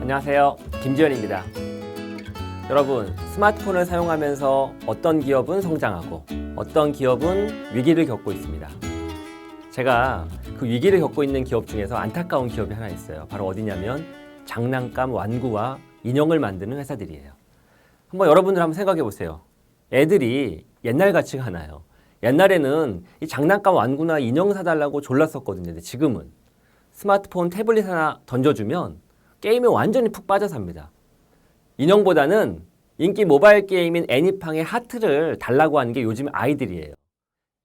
안녕하세요. 김지현입니다. 여러분, 스마트폰을 사용하면서 어떤 기업은 성장하고 어떤 기업은 위기를 겪고 있습니다. 제가 그 위기를 겪고 있는 기업 중에서 안타까운 기업이 하나 있어요. 바로 어디냐면 장난감 완구와 인형을 만드는 회사들이에요. 한번 여러분들 한번 생각해 보세요. 애들이 옛날 같지가 않아요. 옛날에는 이 장난감 완구나 인형 사달라고 졸랐었거든요. 근데 지금은 스마트폰, 태블릿 하나 던져주면 게임에 완전히 푹 빠져 삽니다. 인형보다는 인기 모바일 게임인 애니팡의 하트를 달라고 하는 게 요즘 아이들이에요.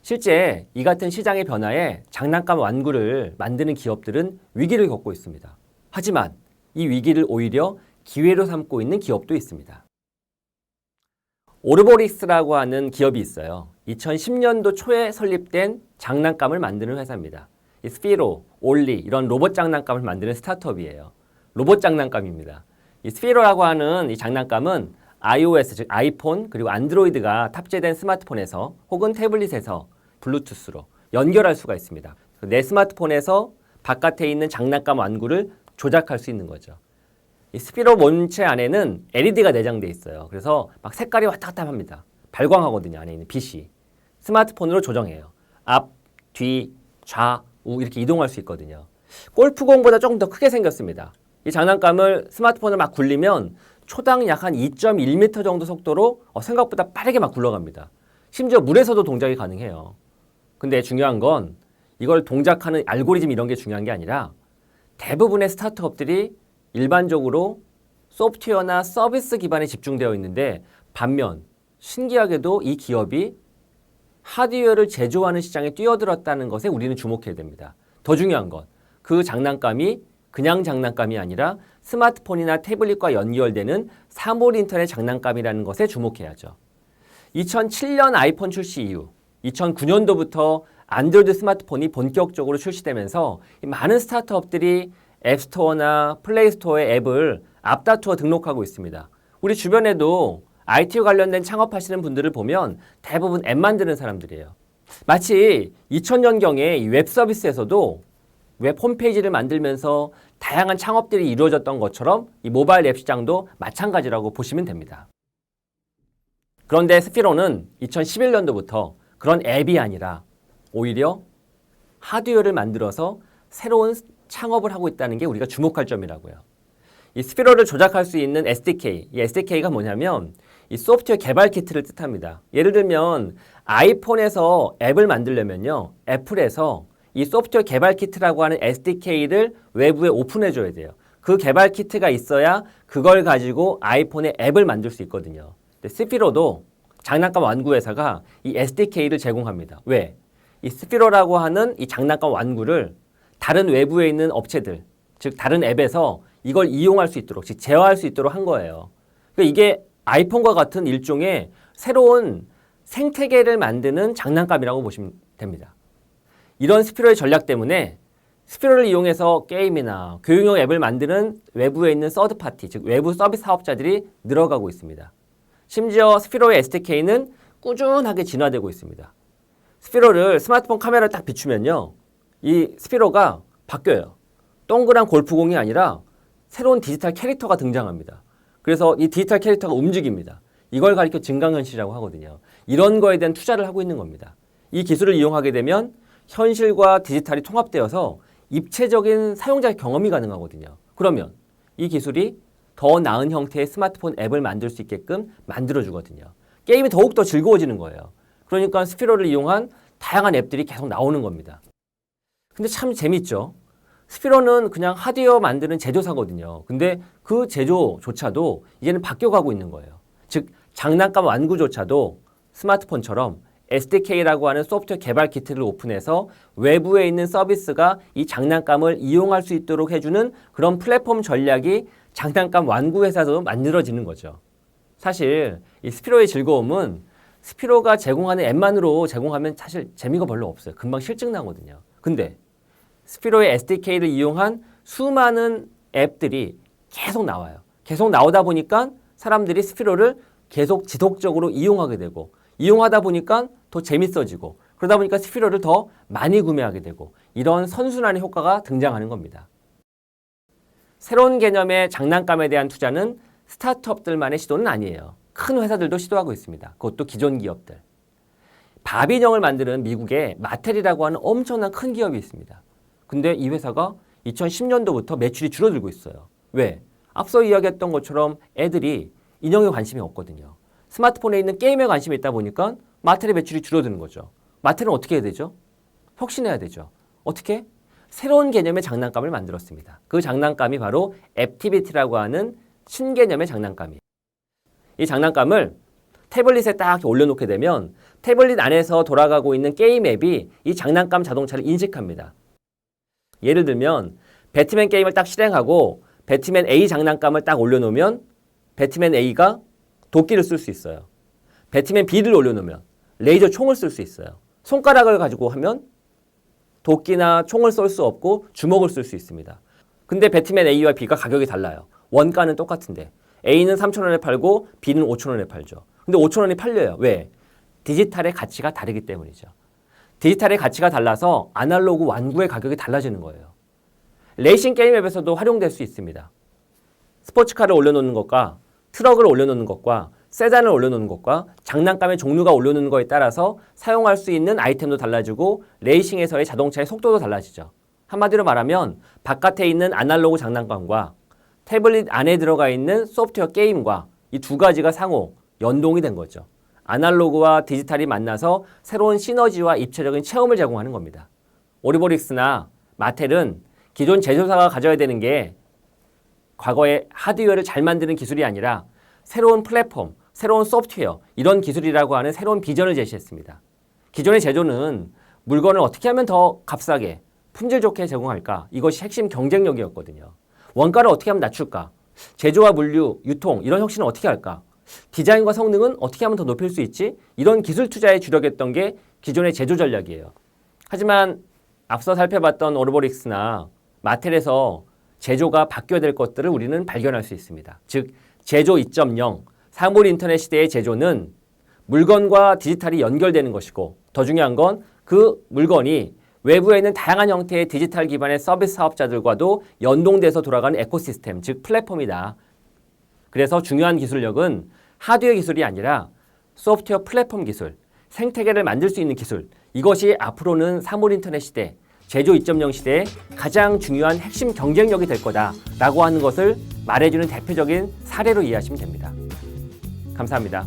실제 이 같은 시장의 변화에 장난감 완구를 만드는 기업들은 위기를 겪고 있습니다. 하지만 이 위기를 오히려 기회로 삼고 있는 기업도 있습니다. 오르보릭스라고 하는 기업이 있어요. 2010년도 초에 설립된 장난감을 만드는 회사입니다. 이 스피로, 올리 이런 로봇 장난감을 만드는 스타트업이에요. 로봇 장난감입니다. 이 스피로라고 하는 이 장난감은 iOS 즉 아이폰 그리고 안드로이드가 탑재된 스마트폰에서 혹은 태블릿에서 블루투스로 연결할 수가 있습니다. 내 스마트폰에서 바깥에 있는 장난감 완구를 조작할 수 있는 거죠. 이 스피로 본체 안에는 LED가 내장돼 있어요. 그래서 막 색깔이 왔다 갔다 합니다. 발광하거든요. 안에 있는 빛이. 스마트폰으로 조정해요. 앞, 뒤, 좌, 우 이렇게 이동할 수 있거든요. 골프공보다 조금 더 크게 생겼습니다. 이 장난감을 스마트폰을 막 굴리면 초당 약 한 2.1m 정도 속도로 어, 생각보다 빠르게 막 굴러갑니다. 심지어 물에서도 동작이 가능해요. 근데 중요한 건 이걸 동작하는 알고리즘 이런 게 중요한 게 아니라 대부분의 스타트업들이 일반적으로 소프트웨어나 서비스 기반에 집중되어 있는데 반면 신기하게도 이 기업이 하드웨어를 제조하는 시장에 뛰어들었다는 것에 우리는 주목해야 됩니다. 더 중요한 건 그 장난감이 그냥 장난감이 아니라 스마트폰이나 태블릿과 연결되는 사물 인터넷 장난감이라는 것에 주목해야죠. 2007년 아이폰 출시 이후 2009년도부터 안드로이드 스마트폰이 본격적으로 출시되면서 많은 스타트업들이 앱스토어나 플레이스토어에 앱을 앞다투어 등록하고 있습니다. 우리 주변에도 IT와 관련된 창업하시는 분들을 보면 대부분 앱 만드는 사람들이에요. 마치 2000년경에 웹 서비스에서도 웹 홈페이지를 만들면서 다양한 창업들이 이루어졌던 것처럼 이 모바일 앱 시장도 마찬가지라고 보시면 됩니다. 그런데 스피로는 2011년도부터 그런 앱이 아니라 오히려 하드웨어를 만들어서 새로운 창업을 하고 있다는 게 우리가 주목할 점이라고요. 이 스피로를 조작할 수 있는 SDK, 이 SDK가 뭐냐면 이 소프트웨어 개발 키트를 뜻합니다. 예를 들면 아이폰에서 앱을 만들려면요, 애플에서 이 소프트웨어 개발 키트라고 하는 SDK를 외부에 오픈해 줘야 돼요. 그 개발 키트가 있어야 그걸 가지고 아이폰에 앱을 만들 수 있거든요. 근데 스피로도 장난감 완구 회사가 이 SDK를 제공합니다. 왜? 이 스피로라고 하는 이 장난감 완구를 다른 외부에 있는 업체들, 즉 다른 앱에서 이걸 이용할 수 있도록, 즉 제어할 수 있도록 한 거예요. 그러니까 이게 아이폰과 같은 일종의 새로운 생태계를 만드는 장난감이라고 보시면 됩니다. 이런 스피로의 전략 때문에 스피로를 이용해서 게임이나 교육용 앱을 만드는 외부에 있는 서드 파티, 즉 외부 서비스 사업자들이 늘어가고 있습니다. 심지어 스피로의 SDK는 꾸준하게 진화되고 있습니다. 스피로를 스마트폰 카메라를 딱 비추면요. 이 스피로가 바뀌어요. 동그란 골프공이 아니라 새로운 디지털 캐릭터가 등장합니다. 그래서 이 디지털 캐릭터가 움직입니다. 이걸 가리켜 증강현실이라고 하거든요. 이런 거에 대한 투자를 하고 있는 겁니다. 이 기술을 이용하게 되면 현실과 디지털이 통합되어서 입체적인 사용자 경험이 가능하거든요. 그러면 이 기술이 더 나은 형태의 스마트폰 앱을 만들 수 있게끔 만들어주거든요. 게임이 더욱더 즐거워지는 거예요. 그러니까 스피로를 이용한 다양한 앱들이 계속 나오는 겁니다. 근데 참 재밌죠? 스피로는 그냥 하드웨어 만드는 제조사거든요. 근데 그 제조조차도 이제는 바뀌어가고 있는 거예요. 즉, 장난감 완구조차도 스마트폰처럼 SDK라고 하는 소프트웨어 개발 키트를 오픈해서 외부에 있는 서비스가 이 장난감을 이용할 수 있도록 해주는 그런 플랫폼 전략이 장난감 완구 회사도 만들어지는 거죠. 사실 이 스피로의 즐거움은 스피로가 제공하는 앱만으로 제공하면 사실 재미가 별로 없어요. 금방 실증 나거든요. 근데 스피로의 SDK를 이용한 수많은 앱들이 계속 나와요. 계속 나오다 보니까 사람들이 스피로를 계속 지속적으로 이용하게 되고 이용하다 보니까 더 재밌어지고 그러다 보니까 스피로를 더 많이 구매하게 되고 이런 선순환의 효과가 등장하는 겁니다. 새로운 개념의 장난감에 대한 투자는 스타트업들만의 시도는 아니에요. 큰 회사들도 시도하고 있습니다. 그것도 기존 기업들. 바비 인형을 만드는 미국의 마텔이라고 하는 엄청난 큰 기업이 있습니다. 근데 이 회사가 2010년도부터 매출이 줄어들고 있어요. 왜? 앞서 이야기했던 것처럼 애들이 인형에 관심이 없거든요. 스마트폰에 있는 게임에 관심이 있다 보니까 마텔의 매출이 줄어드는 거죠. 마텔은 어떻게 해야 되죠? 혁신해야 되죠. 어떻게? 새로운 개념의 장난감을 만들었습니다. 그 장난감이 바로 액티비티라고 하는 신개념의 장난감이에요. 이 장난감을 태블릿에 딱 올려놓게 되면 태블릿 안에서 돌아가고 있는 게임 앱이 이 장난감 자동차를 인식합니다. 예를 들면 배트맨 게임을 딱 실행하고 배트맨 A 장난감을 딱 올려놓으면 배트맨 A가 도끼를 쓸 수 있어요. 배트맨 B를 올려놓으면 레이저 총을 쓸 수 있어요. 손가락을 가지고 하면 도끼나 총을 쏠 수 없고 주먹을 쓸 수 있습니다. 근데 배트맨 A와 B가 가격이 달라요. 원가는 똑같은데 A는 3,000원에 팔고 B는 5,000원에 팔죠. 근데 5,000원이 팔려요. 왜? 디지털의 가치가 다르기 때문이죠. 디지털의 가치가 달라서 아날로그 완구의 가격이 달라지는 거예요. 레이싱 게임 앱에서도 활용될 수 있습니다. 스포츠카를 올려놓는 것과 트럭을 올려놓는 것과 세단을 올려놓는 것과 장난감의 종류가 올려놓는 것에 따라서 사용할 수 있는 아이템도 달라지고 레이싱에서의 자동차의 속도도 달라지죠. 한마디로 말하면 바깥에 있는 아날로그 장난감과 태블릿 안에 들어가 있는 소프트웨어 게임과 이 두 가지가 상호 연동이 된 거죠. 아날로그와 디지털이 만나서 새로운 시너지와 입체적인 체험을 제공하는 겁니다. 오리보릭스나 마텔은 기존 제조사가 가져야 되는 게 과거에 하드웨어를 잘 만드는 기술이 아니라 새로운 플랫폼, 새로운 소프트웨어 이런 기술이라고 하는 새로운 비전을 제시했습니다. 기존의 제조는 물건을 어떻게 하면 더 값싸게 품질 좋게 제공할까 이것이 핵심 경쟁력이었거든요. 원가를 어떻게 하면 낮출까? 제조와 물류, 유통 이런 혁신을 어떻게 할까? 디자인과 성능은 어떻게 하면 더 높일 수 있지? 이런 기술 투자에 주력했던 게 기존의 제조 전략이에요. 하지만 앞서 살펴봤던 오르보릭스나 마텔에서 제조가 바뀌어야 될 것들을 우리는 발견할 수 있습니다. 즉 제조 2.0 사물 인터넷 시대의 제조는 물건과 디지털이 연결되는 것이고 더 중요한 건 그 물건이 외부에 있는 다양한 형태의 디지털 기반의 서비스 사업자들과도 연동돼서 돌아가는 에코시스템, 즉 플랫폼이다. 그래서 중요한 기술력은 하드웨어 기술이 아니라 소프트웨어 플랫폼 기술, 생태계를 만들 수 있는 기술. 이것이 앞으로는 사물 인터넷 시대, 제조 2.0 시대의 가장 중요한 핵심 경쟁력이 될 거다라고 하는 것을 말해주는 대표적인 사례로 이해하시면 됩니다. 감사합니다.